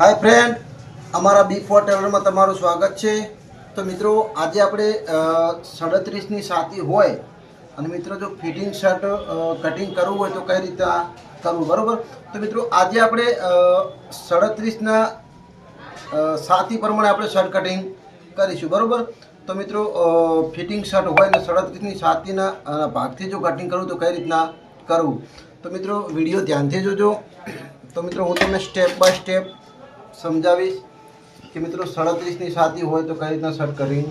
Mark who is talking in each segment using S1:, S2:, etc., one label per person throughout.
S1: હાય friend અમારા બી four ટેલરમાં તમારું સ્વાગત છે. તો મિત્રો, આજે આપણે સાડત્રીસની સાતી હોય અને મિત્રો, જો ફિટિંગ શર્ટ કટિંગ કરવું હોય તો કઈ રીતે કરવું, બરાબર? તો મિત્રો, આજે આપણે સાડત્રીસના સાતી પ્રમાણે આપણે શર્ટ કટિંગ કરીશું, બરાબર? તો મિત્રો ફિટિંગ શર્ટ હોય ને સાડત્રીસની સાતીના ભાગથી જો કટિંગ કરવું તો કઈ રીતના કરવું? તો મિત્રો, વીડિયો ધ્યાનથી જોજો. તો મિત્રો, હું તમને સ્ટેપ બાય સ્ટેપ સમજાવીશ કે મિત્રો સડત્રીસની સાદી હોય તો કઈ રીતના સર્ટ કરી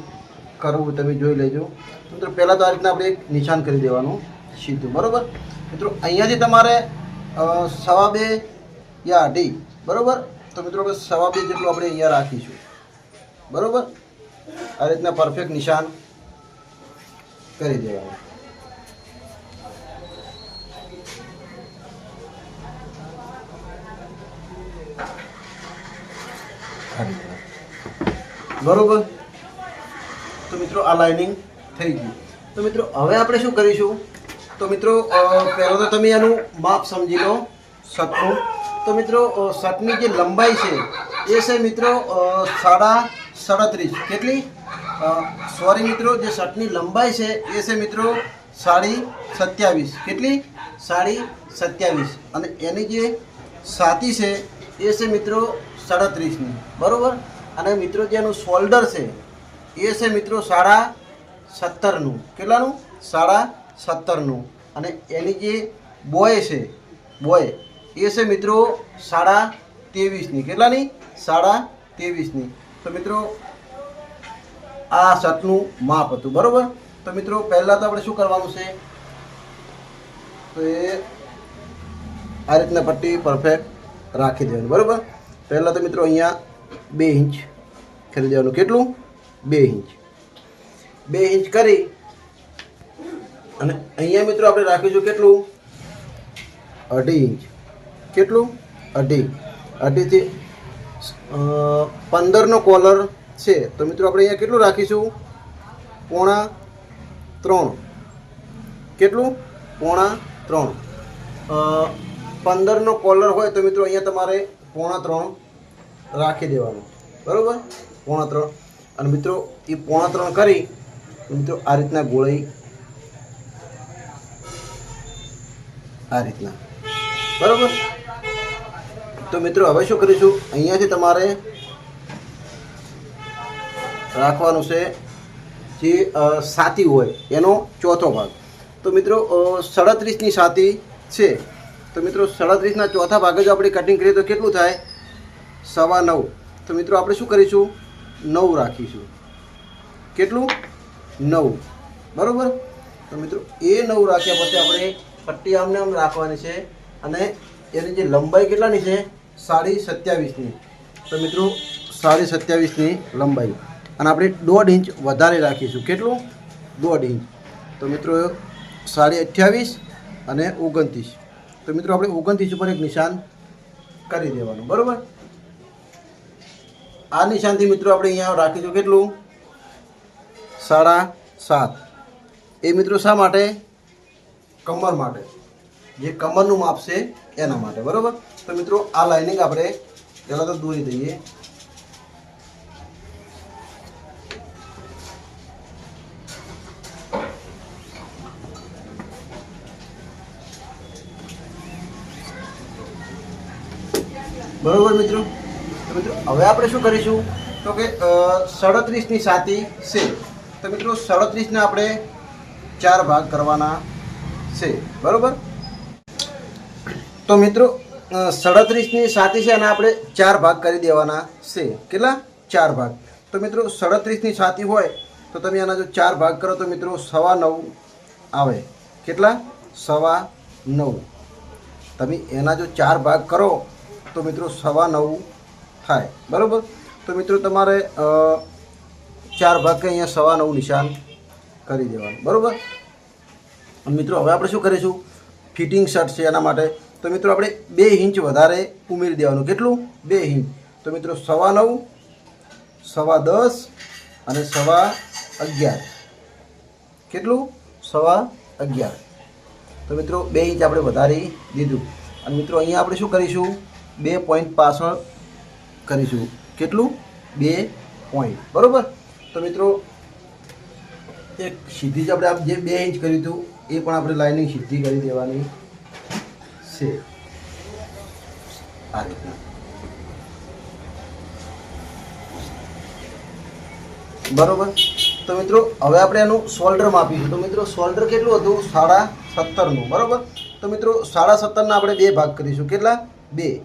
S1: કરવું તમે જોઈ લેજો. મિત્રો પહેલાં તો આ રીતના આપણે એક નિશાન કરી દેવાનું સીધું, બરાબર? મિત્રો અહીંયાથી તમારે સવા બે યા અઢી બરાબર? તો મિત્રો સવા બે જેટલું આપણે અહીંયા રાખીશું. બરાબર? આ રીતના પરફેક્ટ નિશાન કરી દેવાનું. બરોબર? તો મિત્રો આ લાઇનિંગ થઈ ગયું. તો મિત્રો હવે આપણે શું કરીશું? તો મિત્રો પહેલાં તો તમે એનું માપ સમજી લો સટનું તો મિત્રો અ, જે લંબાઈ છે એ છે મિત્રો સાડા સાડત્રીસ. કેટલી? સોરી મિત્રો જે શર્ટની લંબાઈ છે એ છે મિત્રો સાડી સત્યાવીસ. કેટલી? સાડી સત્યાવીસ. અને એની જે સાતી છે એ છે મિત્રો સાડત્રીસની. બરાબર? અને મિત્રો જે એનું શોલ્ડર છે, એ છે મિત્રો સાડા સત્તરનું. કેટલાનું? સાડા સત્તરનું. અને એની જે બોય છે બોય એ છે મિત્રો સાડા ત્રેવીસની. કેટલાની? સાડા ત્રેવીસની. તો મિત્રો, આ શર્ટનું માપ હતું. બરાબર? તો મિત્રો, પહેલાં તો આપણે શું કરવાનું છે? તો એ આ રીતના પટ્ટી પરફેક્ટ રાખી દેવાની. બરોબર? પહેલાં તો મિત્રો અહીંયા બે ઇંચ કરી દેવાનું. કેટલું? બે ઇંચ. બે ઇંચ કરી અને અહીંયા મિત્રો આપણે રાખીશું કેટલું? અઢી ઇંચ. કેટલું? અઢી. અઢીથી પંદરનો કોલર છે. તો મિત્રો આપણે અહીંયા કેટલું રાખીશું? પોણા ત્રણ. કેટલું? પોણા ત્રણ. પંદરનો કોલર હોય તો મિત્રો અહીંયા તમારે પોણા ત્રણ રાખી દેવાનું. બરાબર? પોણા ત્રણ. અને મિત્રો, એ પોણા ત્રણ કરી, મિત્રો, આ રીતના ગોળાઈ. આ રીતના. બરાબર? તો મિત્રો, હવે શું કરીશું? અહીંયાથી તમારે રાખવાનું છે જે સાતી હોય, એનો ચોથો ભાગ. તો મિત્રો સાડત્રીસની સાતી છે. તો મિત્રો સડત્રીસના ચોથા ભાગે જો આપણે કટિંગ કરીએ તો કેટલું થાય? સવા નવ. તો મિત્રો આપણે શું કરીશું? નવ રાખીશું. કેટલું? નવ. બરાબર? તો મિત્રો એ નવ રાખ્યા પછી આપણે પટ્ટી આમને આમ રાખવાની છે અને એની જે લંબાઈ કેટલાની છે? સાડી સત્યાવીસની. તો મિત્રો સાડી સત્યાવીસની લંબાઈ. અને આપણે દોઢ ઇંચ વધારે રાખીશું. કેટલું? દોઢ ઇંચ. તો મિત્રો સાડી અઠ્યાવીસ અને ઓગણત્રીસ. તો મિત્રો, આપણે ઓગણત્રીસ ઉપર એક નિશાન કરી દેવાનું, બરાબર? આ નિશાનથી મિત્રો, આપણે અહીંયા રાખીશું કેટલું? સાડા સાત. એ મિત્રો શા માટે? કમર માટે. જે કમરનું માપ છે એના માટે, બરાબર? તો મિત્રો, આ લાઇનિંગ આપણે પહેલાં તો દોરી દઈએ. બરોબર મિત્રો? મિત્રો, હવે આપણે શું કરીશું? તો કે સાડત્રીસની સાતી છે. તો મિત્રો, સાડત્રીસને આપણે ચાર ભાગ કરવાના છે. બરોબર? તો મિત્રો સાડત્રીસની સાતી છે અને આપણે ચાર ભાગ કરી દેવાના છે. કેટલા? ચાર ભાગ. તો મિત્રો, સાડત્રીસની સાતી હોય તો તમે આના જો ચાર ભાગ કરો તો મિત્રો, સવા નવ આવે. કેટલા? સવા નવ. તમે એના જો ચાર ભાગ કરો તો મિત્રો સવા નવ થાય. બરાબર? તો મિત્રો તમારે ચાર ભાગ અહીંયા સવા નવ નિશાન કરી દેવાનું. બરાબર? મિત્રો હવે આપણે શું કરીશું? ફિટિંગ શર્ટ છે એના માટે. તો મિત્રો આપણે બે ઇંચ વધારે ઉમેરી દેવાનું. કેટલું? બે ઇંચ. તો મિત્રો સવા નવ, સવા દસ અને સવા અગિયાર. કેટલું? સવા અગિયાર. તો મિત્રો બે ઇંચ આપણે વધારી દીધું. અને મિત્રો અહીંયા આપણે શું કરીશું? બે પોઈન્ટ પાછળ કરીશું. કેટલું? બે પોઈન્ટ બરાબર? તો મિત્રો, એક સીધી જ આપણે જે બે ઇંચ કર્યું હતું, એ પણ આપણે લાઇનિંગ સીધી કરી દેવાની છે. આ રીતના. બરોબર? તો મિત્રો, હવે આપણે એનું શોલ્ડર માપીશું. તો મિત્રો શોલ્ડર કેટલું હતું? સાડા સત્તરનું. બરાબર? તો મિત્રો, સાડા સત્તરના આપણે બે ભાગ કરીશું. કેટલા? બે.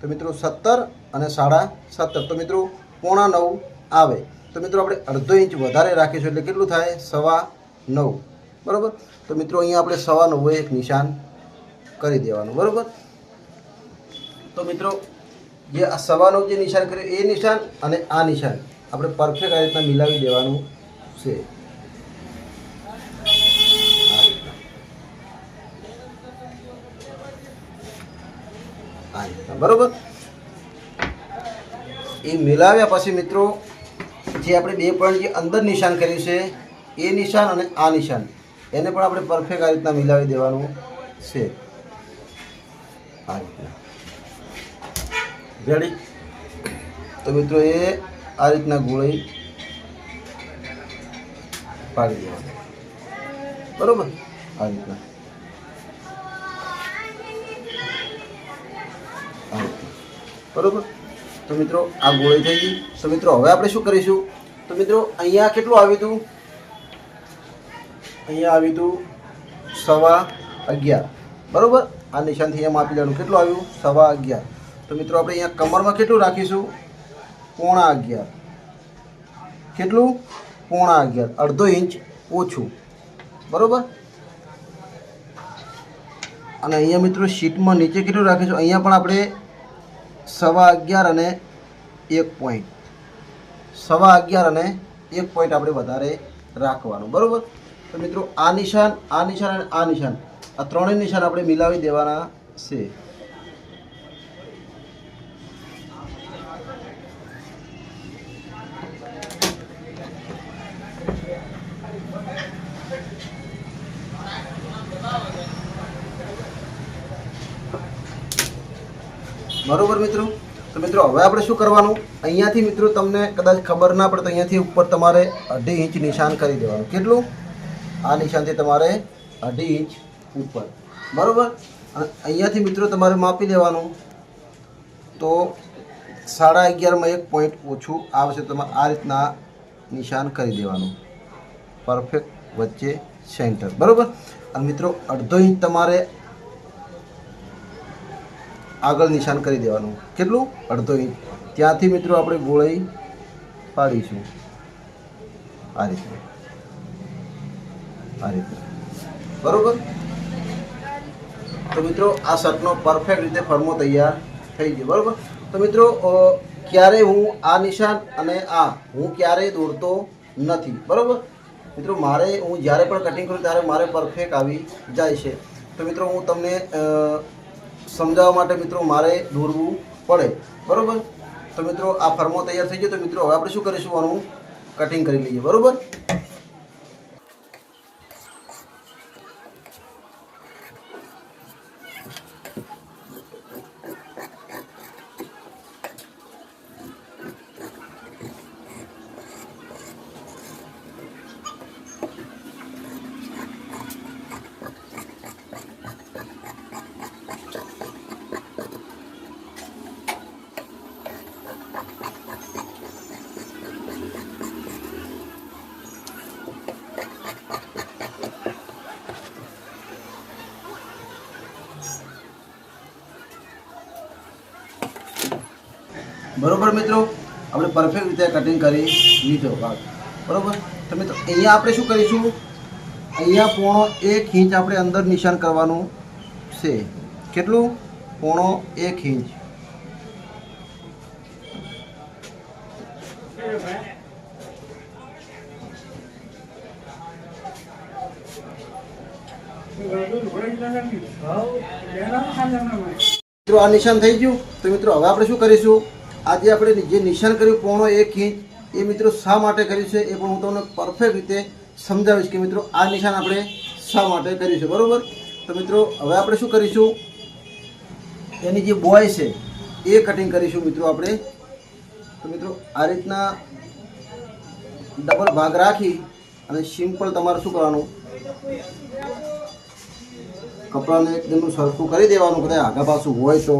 S1: તો મિત્રો સત્તર અને સાડા સત્તર. તો મિત્રો પોણા નવ આવે. તો મિત્રો આપણે અડધો ઇંચ વધારે રાખીશું એટલે કેટલું થાય? સવા નવ. બરાબર? તો મિત્રો અહીંયા આપણે સવા નવે એક નિશાન કરી દેવાનું. બરાબર? તો મિત્રો જે આ સવા નવ જે નિશાન કર્યું, એ નિશાન અને આ નિશાન આપણે પરફેક્ટ આ રીતના મિલાવી દેવાનું છે આ રીતના. આ રીતના બરોબર. એ મિલાવ્યા પછી મિત્રો, જે આપણે બે પોઈન્ટ જે અંદર નિશાન કર્યું છે, એ નિશાન અને આ નિશાન, એને પણ આપણે પરફેક્ટ આ રીતના મિલાવી દેવાનું છે. આ રીતના. રેડી તો મિત્રો એ આ રીતના ગોળી પાડી દેવાની. બરોબર? આ રીતના. બરોબર? તો મિત્રો, આ ગોળી થઈ ગઈ. તો મિત્રો, હવે આપણે શું કરીશું? તો મિત્રો, અહીંયા કેટલું આવ્યું હતું? અહીંયા આવ્યું હતું સવા અગિયાર. બરોબર? આ નિશાનથી અહીંયા માપી લેવાનું. કેટલું આવ્યું? સવા અગિયાર. તો મિત્રો, આપણે અહીંયા કમરમાં કેટલું રાખીશું? પોણા અગિયાર. કેટલું? પોણા અગિયાર. અડધો ઇંચ ઓછું. બરોબર? અને અહીંયા મિત્રો, શીટમાં નીચે કેટલું રાખીશું? અહીંયા પણ આપણે સવા અગિયાર અને એક પોઈન્ટ સવા અગિયાર અને એક પોઈન્ટ આપણે વધારે રાખવાનું, બરાબર? તો મિત્રો, આ નિશાન આ નિશાન અને આ નિશાન, આ ત્રણેય નિશાન આપણે મિલાવી દેવાના છે બરોબર મિત્રો તો મિત્રો હવે આપણે શું કરવાનું? અહીંયાથી મિત્રો તમને કદાચ ખબર ના પડે તો અહીંયાથી ઉપર તમારે અઢી ઇંચ નિશાન કરી દેવાનું. કેટલું? આ નિશાનથી તમારે અઢી ઇંચ ઉપર. બરાબર? અહીંયાથી મિત્રો તમારે માપી લેવાનું. તો સાડા અગિયારમાં એક પોઈન્ટ ઓછું આવશે તમારે આ રીતના નિશાન કરી દેવાનું. પરફેક્ટ વચ્ચે સેન્ટર બરાબર? અને મિત્રો અડધો ઇંચ તમારે આગળ નિશાન કરી દેવાનું. કેટલું? અડધો ઇંચ. ત્યાંથી મિત્રો આપણે ગોળાઈ પાડીશું. આ રીતે. આ રીતે. બરોબર? તો મિત્રો, આ શર્ટનો પરફેક્ટ રીતે ફરમો તૈયાર થઈ ગયો. બરોબર? તો મિત્રો ક્યારે હું આ નિશાન અને આ, હું ક્યારેય દોરતો નથી. બરોબર? મિત્રો, મારે, હું જ્યારે પણ કટિંગ કરું ત્યારે મારે પરફેક્ટ આવી જાય છે. તો મિત્રો, હું તમને સમજાવવા માટે મિત્રો મારે દોરવું પડે. બરાબર? તો મિત્રો આ ફર્મો તૈયાર થઈ ગયો. તો મિત્રો હવે આપણે શું કરીશું? આનું કટિંગ કરી લઈએ. બરોબર? બરોબર મિત્રો? આપણે પરફેક્ટ રીતે કટિંગ કરી લીધો ભાગ. બરોબર? તો મિત્રો, અહીંયા આપણે શું કરીશું? અહીંયા પોણો એક ઇંચ આપણે અંદર નિશાન કરવાનું છે. કેટલું? પોણો એક ઇંચ. મિત્રો, આ નિશાન થઈ ગયું. તો મિત્રો, હવે આપણે શું કરીશું? આજે આપણે જે નિશાન કર્યું પોણો એક ઇંચ, એ મિત્રો શા માટે કર્યું છે એ પણ હું તમને પરફેક્ટ રીતે સમજાવીશ કે મિત્રો આ નિશાન આપણે શા માટે કર્યું છે, બરાબર? તો મિત્રો, હવે આપણે શું કરીશું? એની જે બોય છે, એ કટિંગ કરીશું મિત્રો આપણે. તો મિત્રો, આ રીતના ડબલ ભાગ રાખી અને સિમ્પલ તમારે શું કરવાનું? કપડાને એકદમ સરખું કરી દેવાનું, કદાચ આગા પાછું હોય તો.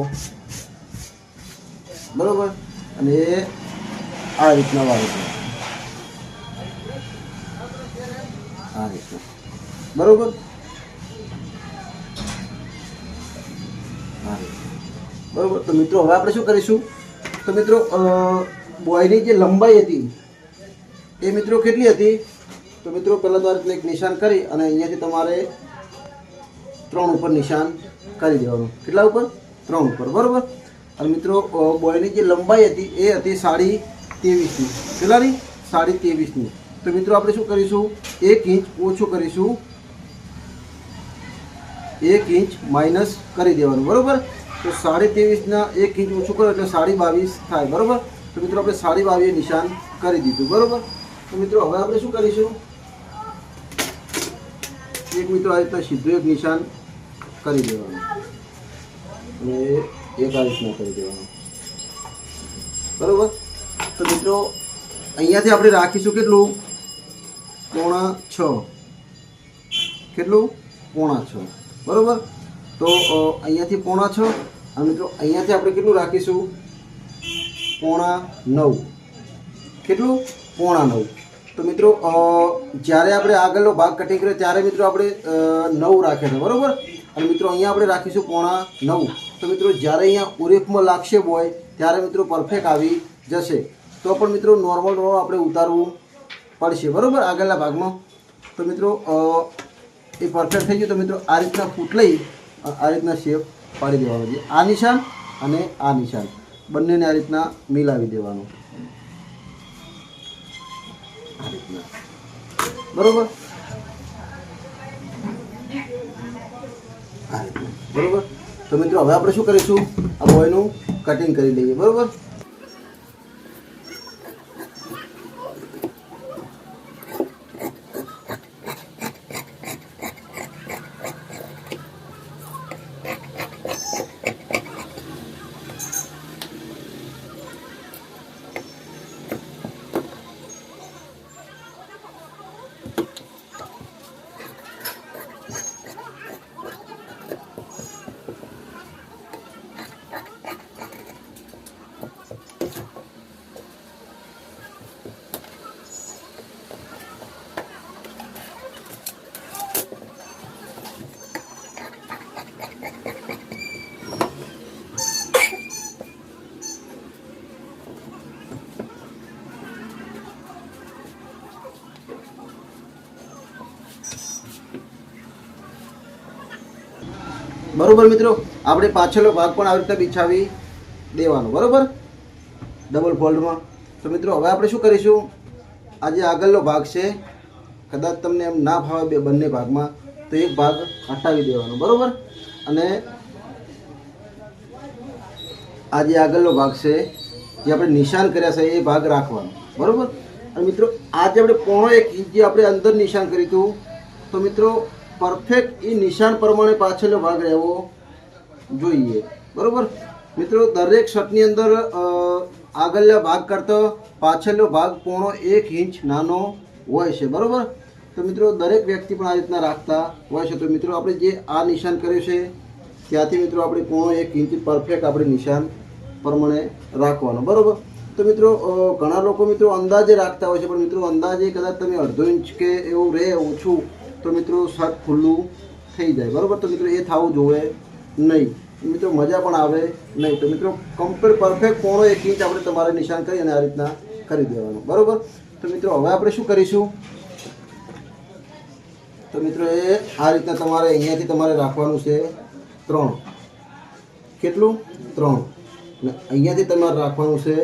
S1: બરોબર? અને એ આ રીતના વાળું આ રીતના. બરોબર. બરોબર? તો મિત્રો, હવે આપણે શું કરીશું? તો મિત્રો બોયની જે લંબાઈ હતી, એ મિત્રો કેટલી હતી? તો મિત્રો, પહેલાં તો આ રીતના એક નિશાન કરી અને અહીંયાથી તમારે ત્રણ ઉપર નિશાન કરી દેવાનું. કેટલા ઉપર? ત્રણ ઉપર. બરોબર? અને મિત્રો બોયની જે લંબાઈ હતી, એ હતી સાડી ત્રેવીસની. કેટલાની? સાડી ત્રેવીસની. તો મિત્રો, આપણે શું કરીશું? એક ઇંચ ઓછું કરીશું. એક ઇંચ માઇનસ કરી દેવાનું, બરાબર? તો સાડી ત્રેવીસના એક ઇંચ ઓછું કરો, એટલે સાડી બાવીસ થાય, બરાબર? તો મિત્રો, આપણે સાડી બાવીસ નિશાન કરી દીધું, બરાબર? તો મિત્રો, હવે આપણે શું કરીશું? એક મિત્રો, આ રીતના સીધું એક નિશાન કરી દેવાનું. અને એક આ રીતના કરી દેવાનું. બરાબર? તો મિત્રો, અહીંયાથી આપણે રાખીશું કેટલું? પોણા છ. કેટલું? પોણા છ. બરાબર? તો અહીંયાથી પોણા છ. અને મિત્રો, અહીંયાથી આપણે કેટલું રાખીશું? પોણા નવ. કેટલું? પોણા નવ. તો મિત્રો જ્યારે આપણે આગળનો ભાગ કટિંગ કર્યો, ત્યારે મિત્રો આપણે નવ રાખ્યા હતા. બરોબર? અને મિત્રો, અહીંયા આપણે રાખીશું પોણા નવ. તો મિત્રો, જ્યારે અહીંયા ઉરેફમાં લાગશે બોય ત્યારે મિત્રો પરફેક્ટ આવી જશે. તો પણ મિત્રો નોર્મલ રો આપણે ઉતારવું પડશે. બરાબર? આગળના ભાગમાં. તો મિત્રો એ પરફેક્ટ થઈ ગયું. તો મિત્રો, આ રીતના ફૂટ લઈ આ રીતના શેપ પાડી દેવાનો છે. આ નિશાન અને આ નિશાન. બંનેને આ રીતના મિલાવી દેવાનું. આ રીતના. બરોબર? આ રીતના બરાબર? તો મિત્રો, હવે આપણે શું કરીશું? આ બોયનું કટિંગ કરી લઈએ. બરોબર? બરોબર મિત્રો? આપણે પાછળનો ભાગ પણ આવી રીતે બિછાવી દેવાનો, બરોબર? ડબલ ફોલ્ડમાં તો મિત્રો, હવે આપણે શું કરીશું? આ જે આગળનો ભાગ છે, કદાચ તમને એમ ના ફાવે બે બંને ભાગમાં, તો એક ભાગ હટાવી દેવાનો, બરોબર? અને આ જે આગળનો ભાગ છે, જે આપણે નિશાન કર્યા છે, એ ભાગ રાખવાનો, બરોબર? અને મિત્રો, આજે આપણે પોણો એક ઇંચ જે આપણે અંદર નિશાન કર્યું હતું. તો મિત્રો પરફેક્ટ એ નિશાન પ્રમાણે પાછળનો ભાગ રહેવો જોઈએ. બરાબર? મિત્રો, દરેક શર્ટની અંદર આગળના ભાગ કરતો પાછળનો ભાગ પોણો એક ઇંચ નાનો હોય છે. બરાબર? તો મિત્રો, દરેક વ્યક્તિ પણ આ રીતના રાખતા હોય છે. તો મિત્રો, આપણે જે આ નિશાન કર્યું છે, ત્યાંથી મિત્રો આપણે પોણો એક ઇંચ પરફેક્ટ આપણે નિશાન પ્રમાણે રાખવાનું. બરાબર? તો મિત્રો ઘણા લોકો મિત્રો અંદાજે રાખતા હોય છે. પણ મિત્રો, અંદાજે કદાચ તમે અડધો ઇંચ કે એવું રહે, ઓછું તો મિત્રો શર્ટ ખુલ્લું થઈ જાય. બરાબર? તો મિત્રો એ થવું જોવે નહીં. મિત્રો મજા પણ આવે નહીં. તો મિત્રો કમ્પ્લીટ પરફેક્ટ પોણો એક ઇંચ આપણે તમારે નિશાન કરી અને આ રીતના કરી દેવાનું. બરોબર? તો મિત્રો હવે આપણે શું કરીશું? તો મિત્રો એ આ રીતના તમારે અહીંયાથી તમારે રાખવાનું છે ત્રણ. કેટલું? ત્રણ. અને અહીંયાથી તમારે રાખવાનું છે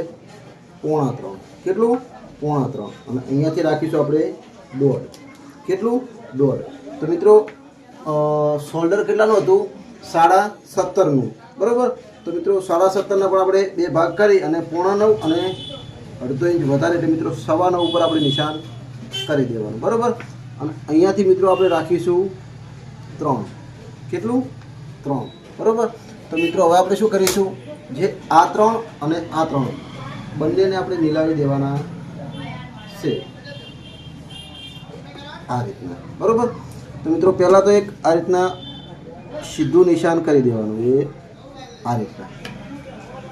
S1: પોણા ત્રણ. કેટલું? પોણા ત્રણ. અને અહીંયાથી રાખીશું આપણે દોઢ. કેટલું? દોઢ. તો મિત્રો શોલ્ડર કેટલાનું હતું? સાડા સત્તરનું. બરાબર? તો મિત્રો, સાડા સત્તરના પણ આપણે બે ભાગ કરી અને પોણા નવ અને અડધો ઇંચ વધારે એટલે મિત્રો, સવા નવ ઉપર આપણે નિશાન કરી દેવાનું. બરાબર? અને અહીંયાથી મિત્રો આપણે રાખીશું ત્રણ. કેટલું? ત્રણ. બરાબર? તો મિત્રો, હવે આપણે શું કરીશું? જે આ ત્રણ અને આ ત્રણ બંનેને આપણે મિલાવી દેવાના છે. આ રીતના. બરાબર? તો મિત્રો, પહેલાં તો એક આ રીતના સીધું નિશાન કરી દેવાનું. એ આ રીતના.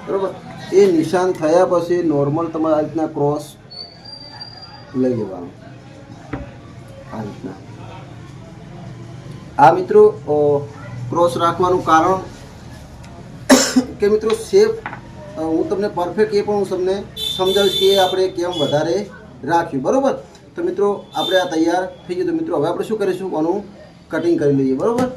S1: બરાબર? એ નિશાન થયા પછી નોર્મલ તમારે આ રીતના ક્રોસ લઈ લેવાનું. આ રીતના. આ મિત્રો ક્રોસ રાખવાનું કારણ કે મિત્રો સેફ હું તમને પરફેક્ટ એ પણ હું તમને સમજાવીશ કે આપણે કેમ વધારે રાખ્યું. બરોબર? તો મિત્રો, આપણે આ તૈયાર થઈ ગયું. તો મિત્રો, હવે આપણે શું કરીશું? આનું કટિંગ કરી લઈએ. બરોબર?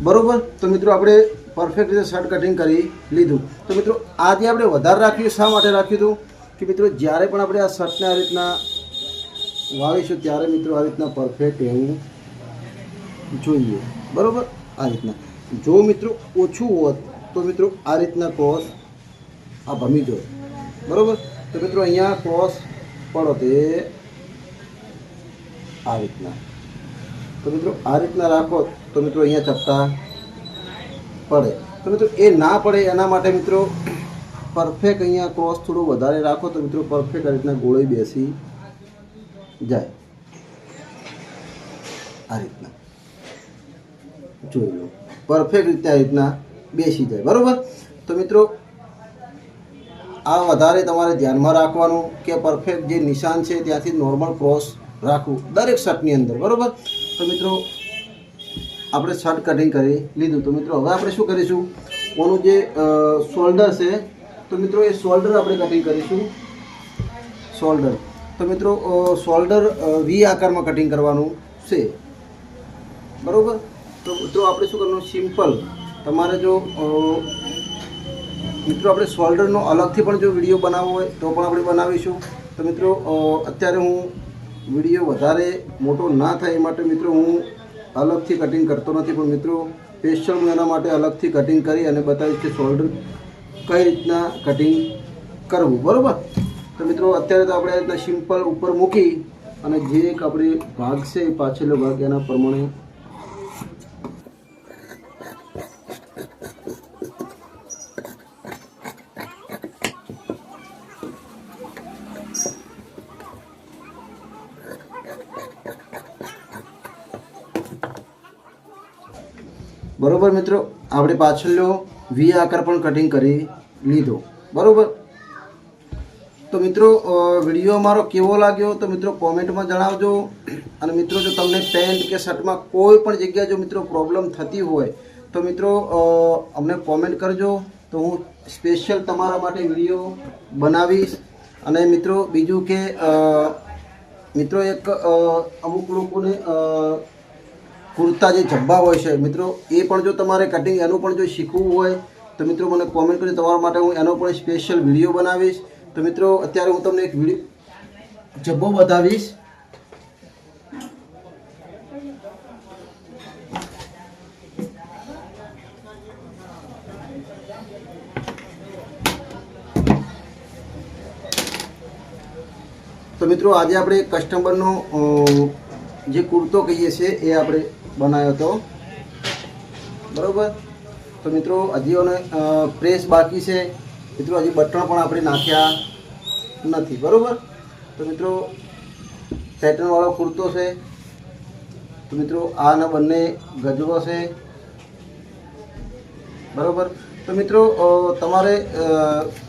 S1: બરોબર? તો મિત્રો આપણે પરફેક્ટ રીતે શર્ટ કટિંગ કરી લીધું. તો મિત્રો આજે આપણે વધારે રાખ્યું શા માટે રાખ્યું હતું? કે મિત્રો, જ્યારે પણ આપણે આ શર્ટને આ રીતના વાળીશું, ત્યારે મિત્રો આ રીતના પરફેક્ટ એવું જોઈએ. બરોબર? આ રીતના. જો મિત્રો ઓછું હોત, તો મિત્રો આ રીતના ક્રોસ આ ભમી જોત. બરોબર? તો મિત્રો અહીંયા ક્રોસ પડો તે આ રીતના. તો મિત્રો, આ રીતના રાખો, તો મિત્રો અહીંયા ચપટા પડે. તો મિત્રો, એ ના પડે એના માટે મિત્રો પરફેક્ટ અહીંયા ક્રોસ થોડું વધારે રાખો, તો મિત્રો પરફેક્ટ આ રીતના ગોળી બેસી જાય. આ રીતના. જોઈ લો. પરફેક્ટ રીતે આ રીતના બેસી જાય. બરાબર? તો મિત્રો, આ વધારે તમારે ધ્યાનમાં રાખવાનું કે પરફેક્ટ જે નિશાન છે ત્યાંથી નોર્મલ ક્રોસ રાખવું દરેક શર્ટની અંદર, બરાબર? તો મિત્રો, આપણે શર્ટ કટિંગ કરી લીધું. તો મિત્રો, હવે આપણે શું કરીશું? ઓનું જે શોલ્ડર છે, તો મિત્રો, એ શોલ્ડર આપણે કટિંગ કરીશું. શોલ્ડર તો મિત્રો શોલ્ડર વી આકારમાં કટિંગ કરવાનું છે. બરાબર? તો મિત્રો, આપણે શું કરવાનું? સિમ્પલ તમારે જો મિત્રો, આપણે શોલ્ડરનો અલગથી પણ જો વીડિયો બનાવવો હોય, તો પણ આપણે બનાવીશું. તો મિત્રો અત્યારે હું વીડિયો વધારે મોટો ના થાય એ માટે મિત્રો હું અલગથી કટિંગ કરતો નથી, પણ મિત્રો સ્પેશિયલ હું એના માટે અલગથી કટિંગ કરી અને બતાવીશ કે શોલ્ડર કઈ રીતના કટિંગ કરવું, બરાબર? તો મિત્રો અત્યારે તો આપણે સિમ્પલ ઉપર મૂકી અને જે એક આપણે ભાગ છે, એ પાછળનો ભાગ એના પ્રમાણે બરોબર મિત્રો? આપણે પાછળનો વી આકાર પણ કટિંગ કરી લીધો. બરાબર? તો મિત્રો વીડિયો અમારો કેવો લાગ્યો? તો મિત્રો કોમેન્ટમાં જણાવજો. અને મિત્રો, જો તમને પેન્ટ કે શર્ટમાં કોઈ પણ જગ્યાએ જો મિત્રો પ્રોબ્લેમ થતી હોય, તો મિત્રો અમને કોમેન્ટ કરજો. તો હું સ્પેશિયલ તમારા માટે વીડિયો બનાવીશ. અને મિત્રો, બીજું કે મિત્રો, એક અમુક લોકોને કુર્તા જે જબ્બા હોય છે, મિત્રો, એ પણ જો તમારે કટિંગ એનું પણ જો શીખવું હોય, તો મિત્રો મને કોમેન્ટ કરી તમારા માટે હું એનો પણ સ્પેશિયલ વીડિયો બનાવીશ. તો મિત્રો, અત્યારે હું તમને એક વીડિયો જબ્બો બતાવીશ. તો મિત્રો, આજે આપણે કસ્ટમરનો જે કુર્તો કહીએ છીએ, એ આપણે બનાવ્યો હતો. બરોબર? તો મિત્રો, હજી પ્રેસ બાકી છે. મિત્રો, હજી બટણ પણ આપણે નાખ્યા નથી. બરાબર? તો મિત્રો પેટર્નવાળો કુર્તો છે. તો મિત્રો, આના બંને ગજવો છે. બરાબર? તો મિત્રો તમારે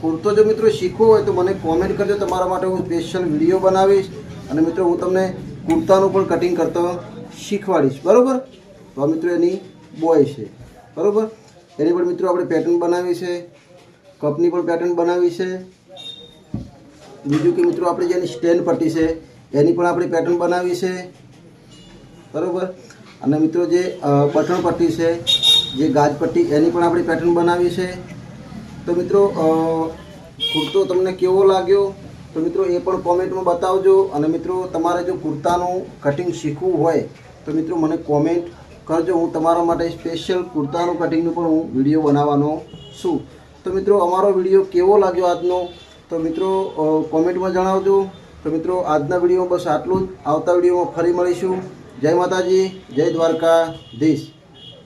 S1: કુર્તો જો મિત્રો શીખવો હોય તો મને કોમેન્ટ કરજો. તમારા માટે હું સ્પેશિયલ વીડિયો બનાવીશ. અને મિત્રો, હું તમને કુર્તાનું પણ કટિંગ કરતો શીખવાડીશ. બરાબર? તો આ મિત્રો એની બોય છે. બરાબર? એની પણ મિત્રો આપણે પેટર્ન બનાવી છે. કપની પણ પેટર્ન બનાવી છે. બીજું કે મિત્રો આપણે જેની સ્ટેન્ડ પટ્ટી છે એની પણ આપણે પેટર્ન બનાવી છે. બરાબર? અને મિત્રો જે અ, પટ્ટી છે જે ગાજ પટ્ટી એની પણ આપણે પેટર્ન બનાવી છે. તો મિત્રો કુર્તો તમને કેવો લાગ્યો? તો મિત્રો એ પણ કોમેન્ટમાં બતાવજો. અને મિત્રો તમારે જો કુર્તાનું કટિંગ શીખવું હોય તો મિત્રો મને કોમેન્ટ કરજો. હું તમારા માટે સ્પેશિયલ કુર્તાનું કટિંગનું પણ હું વીડિયો બનાવવાનો છું. તો મિત્રો, અમારો વીડિયો કેવો લાગ્યો આજનો? તો મિત્રો કોમેન્ટમાં જણાવજો. તો મિત્રો, આજના વિડીયોમાં બસ આટલું જ. આવતા વિડીયોમાં ફરી મળીશું. જય માતાજી, જય દ્વારકા દેશ